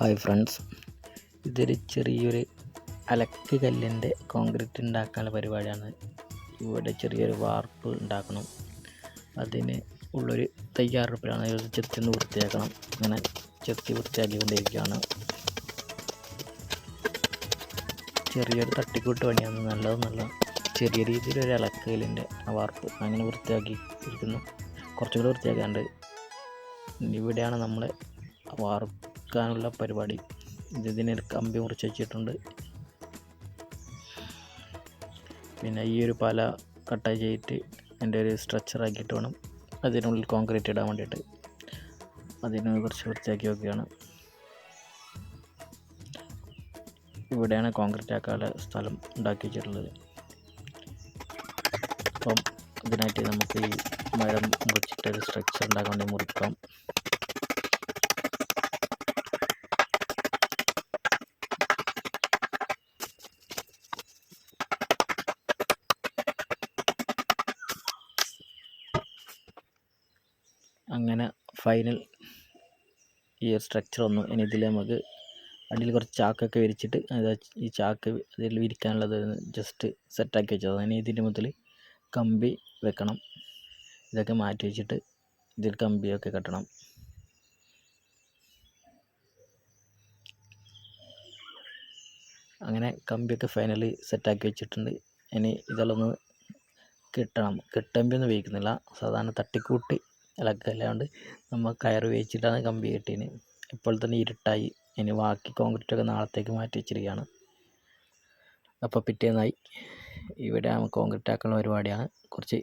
Hi friends. ഇതൊരു ചെറിയൊരു അലക്ക് കല്ലിന്റെ കോൺക്രീറ്റ് ഉണ്ടാക്കാനുള്ള പരിപാടിയാണ്. ഇവിടെ ചെറിയൊരു വാർപ്പ് ഉണ്ടാക്കണം അതിന് ഉള്ളൊരു തയ്യാറെടുപ്പിലാണ്. ചെത്തി ഒന്ന് വൃത്തിയാക്കണം. അങ്ങനെ ചെത്തി വൃത്തിയാക്കിക്കൊണ്ടിരിക്കുകയാണ്. ചെറിയൊരു തട്ടിക്കൂട്ട് പണിയാണ്. നല്ലത് നല്ല ചെറിയ രീതിയിലൊരു അലക്കലിന്റെ ആ വാർപ്പ് അങ്ങനെ വൃത്തിയാക്കി ഇരിക്കുന്നു കുറച്ചുകൂടി വൃത്തിയാക്കാണ്ട്. ഇവിടെയാണ് നമ്മളെ വാർക്കാനുള്ള പരിപാടി. ഇതിനെ കമ്പി മുറിച്ച് വെച്ചിട്ടുണ്ട്. പിന്നെ ഈ ഒരു പല കട്ട ചെയ്തിട്ട് എന്റെ ഒരു സ്ട്രക്ചർ ആക്കിയിട്ട് വേണം. അതിനുള്ളിൽ കോൺക്രീറ്റ് ഇടാൻ വേണ്ടിയിട്ട്. അതിന് കുറച്ച് വൃത്തിയാക്കി വെക്കുകയാണ്. ഇവിടെയാണ് കോൺക്രീറ്റ് ആക്കാനുള്ള സ്ഥലം ഉണ്ടാക്കി വെച്ചിട്ടുള്ളത്. അപ്പം ഇതിനായിട്ട് നമുക്ക് ഈ മരം മുറിച്ചിട്ട് ഒരു സ്ട്രക്ചർ ഉണ്ടാക്കാൻ വേണ്ടി മുറിക്കാം. അങ്ങനെ ഫൈനൽ ഈ സ്ട്രക്ചർ വന്നു. ഇനി ഇതിൽ നമുക്ക് അടിയിൽ കുറച്ച് ചാക്കൊക്കെ വിരിച്ചിട്ട് ഈ ചാക്ക് അതിൽ വിരിക്കാനുള്ളത് ജസ്റ്റ് സെറ്റാക്കി വെച്ചത്. ഇനി ഇതിന്റെ മുതൽ കമ്പി വെക്കണം. ഇതൊക്കെ മാറ്റി വെച്ചിട്ട് ഇതിൽ കമ്പിയൊക്കെ കെട്ടണം. അങ്ങനെ കമ്പിയൊക്കെ ഫൈനലി സെറ്റാക്കി വെച്ചിട്ടുണ്ട്. ഇനി ഇതെല്ലാം ഒന്ന് കെട്ടണം കെട്ടമ്പിയൊന്നും ഉപയോഗിക്കുന്നില്ല. സാധാരണ തട്ടിക്കൂട്ടി ഇളക്കല്ലാണ്ട് നമ്മൾ കയർ ഉപയോഗിച്ചിട്ടാണ് കമ്പി കെട്ടിയത് ഇപ്പോൾ തന്നെ ഇരുട്ടായി. ഇനി ബാക്കി കോൺക്രീറ്റ് ഒക്കെ നാളത്തേക്ക് മാറ്റി വെച്ചിരിക്കുകയാണ് അപ്പോൾ പിറ്റേന്നായി. ഇവിടെ കോൺക്രീറ്റ് ആക്കുന്ന പരിപാടിയാണ്. കുറച്ച്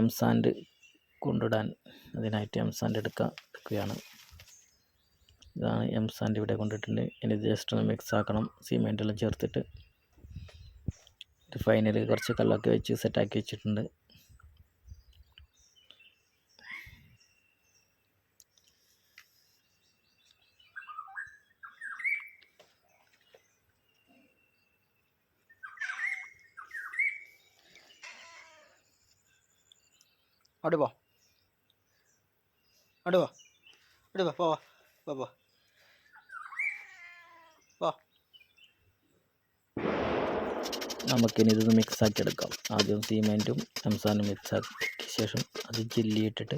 എം സാൻഡ് കൊണ്ടിടാൻ അതിനായിട്ട് എം സാൻഡ് എടുക്കാൻ എടുക്കുകയാണ് ഇതാണ് എം സാൻഡ് ഇവിടെ കൊണ്ടിട്ടുണ്ട്. ഇനി ജസ്റ്റ് ഒന്ന് മിക്സ് ആക്കണം. സിമെന്റ് എല്ലാം ചേർത്തിട്ട്. ഫൈനൽ കുറച്ച് കല്ലൊക്കെ വെച്ച് സെറ്റാക്കി വെച്ചിട്ടുണ്ട്. അവിടെ പോ. അവിടെ പോ. അവിടെ പോ പോ പോ പോ. നമുക്കിനി ഇതൊന്ന് മിക്സ് ആക്കി എടുക്കാം ആദ്യം സിമെന്റും മിക്സ് ആക്കി ശേഷം അത് ജില്ലി ഇട്ടിട്ട്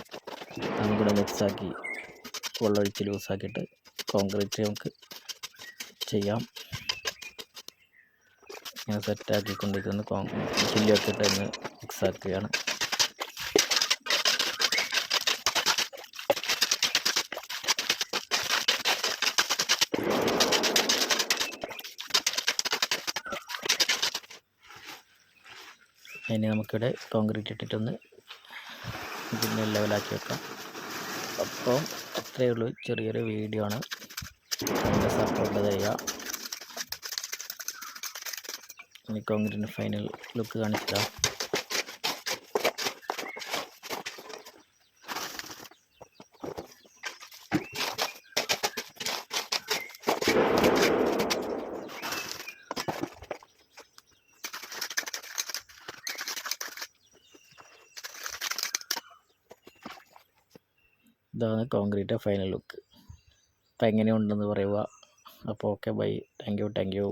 നമുക്കിവിടെ മിക്സ് ആക്കി വെള്ളമൊഴിച്ച് ലൂസാക്കിയിട്ട് കോൺക്രീറ്റ് നമുക്ക് ചെയ്യാം. ഇങ്ങനെ സെറ്റാക്കിക്കൊണ്ടിരിക്കുന്ന കോൺ ചില്ലിയൊക്കെ ഇട്ട് ഒന്ന് മിക്സ് ഇനി നമുക്കിവിടെ കോൺക്രീറ്റ് ഇട്ടിട്ടൊന്ന് ഇതിനെ ലെവലാക്കി വെക്കാം. അപ്പം അത്രയേ ഉള്ളൂ. ചെറിയൊരു വീഡിയോ ആണ്. അതിന്റെ സപ്പോർട്ട് തരിക ഇനി കോൺക്രീറ്റിന്റെ ഫൈനൽ ലുക്ക് കാണിച്ചിടാം. ഇതാണ് കോൺക്രീറ്റ് ഫൈനൽ ലുക്ക്. അപ്പോൾ എങ്ങനെയുണ്ടെന്ന് പറയുക. അപ്പോൾ okay bye. Thank you thank you.